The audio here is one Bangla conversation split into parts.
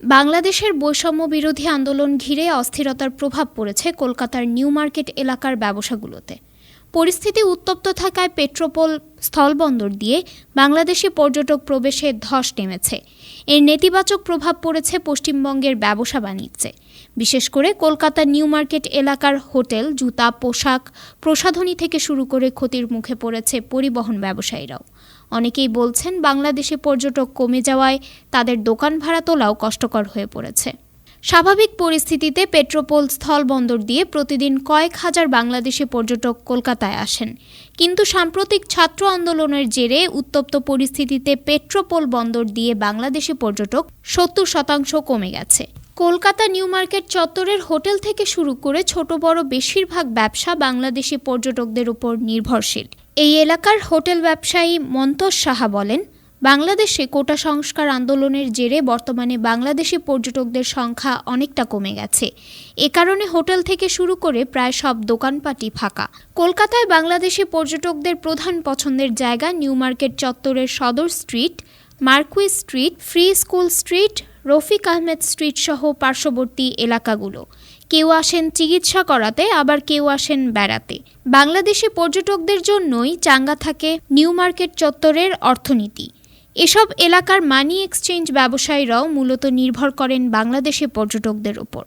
বাংলাদেশের বৈষম্য বিরোধী আন্দোলন ঘিরে অস্থিরতার প্রভাব পড়েছে কলকাতার নিউ মার্কেট এলাকার ব্যবসাগুলোতে। পরিস্থিতি উত্তপ্ত থাকায় পেট্রোপোল স্থলবন্দর দিয়ে বাংলাদেশি পর্যটক প্রবেশে ধস নেমেছে। এর নেতিবাচক প্রভাব পড়েছে পশ্চিমবঙ্গের ব্যবসা বাণিজ্যে। বিশেষ করে কলকাতার নিউ মার্কেট এলাকার হোটেল, জুতা, পোশাক, প্রসাধনী থেকে শুরু করে ক্ষতির মুখে পড়েছে পরিবহন ব্যবসায়ীরাও। অনেকেই বলছেন বাংলাদেশে পর্যটক কমে যাওয়ায় তাদের দোকান ভাড়া তোলাও কষ্টকর হয়ে পড়েছে। স্বাভাবিক পরিস্থিতিতে পেট্রোপোল স্থলবন্দর দিয়ে প্রতিদিন কয়েক হাজার বাংলাদেশি পর্যটক কলকাতায় আসেন। কিন্তু সাম্প্রতিক ছাত্র আন্দোলনের জেরে উত্তপ্ত পরিস্থিতিতে পেট্রোপোল বন্দর দিয়ে বাংলাদেশি পর্যটক সত্তর শতাংশ কমে গেছে। কলকাতা নিউ মার্কেট চত্বরের হোটেল থেকে শুরু করে ছোট বড় বেশিরভাগ ব্যবসা বাংলাদেশি পর্যটকদের উপর নির্ভরশীল। এই এলাকার হোটেল ব্যবসায়ী মন্তোজ সাহা বলেন, বাংলাদেশে কোটা সংস্কার আন্দোলনের জেরে বর্তমানে বাংলাদেশি পর্যটকদের সংখ্যা অনেকটা কমে গেছে। এ কারণে হোটেল থেকে শুরু করে প্রায় সব দোকানপাটি ফাঁকা। কলকাতায় বাংলাদেশি পর্যটকদের প্রধান পছন্দের জায়গা নিউ মার্কেট চত্বরের Sadar street Marquis street, free school street Rafiq Ahmed street সহ পার্শ্ববর্তী এলাকাগুলো। কেউ আসেন চিকিৎসা করাতে, আবার কেউ আসেন বেড়াতে। বাংলাদেশি পর্যটকদের জন্যই চাঙ্গা থাকে নিউ মার্কেট চত্বরের অর্থনীতি। এসব এলাকার মানি এক্সচেঞ্জ ব্যবসায়ীরাও মূলত নির্ভর করেন বাংলাদেশি পর্যটকদের ওপর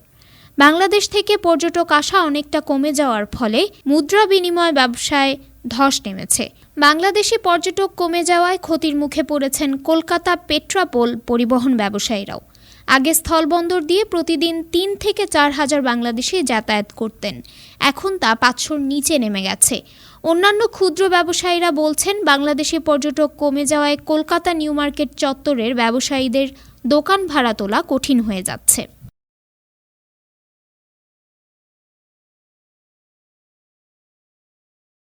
বাংলাদেশ থেকে পর্যটক আসা অনেকটা কমে যাওয়ার ফলে মুদ্রা বিনিময় ব্যবসায় ধস নেমেছে। বাংলাদেশি পর্যটক কমে যাওয়ায় ক্ষতির মুখে পড়েছেন কলকাতা পেট্রাপোল পরিবহন ব্যবসায়ীরাও। আগে স্থলবন্দর দিয়ে প্রতিদিন তিন থেকে চার হাজার বাংলাদেশি যাতায়াত করতেন। এখন তা পাঁচশোর নিচে নেমে গেছে। অন্যান্য ক্ষুদ্র ব্যবসায়ীরা বলছেন, বাংলাদেশে পর্যটক কমে যাওয়ায় কলকাতা নিউ মার্কেট চত্বরের ব্যবসায়ীদের দোকান ভাড়া তোলা কঠিন হয়ে যাচ্ছে।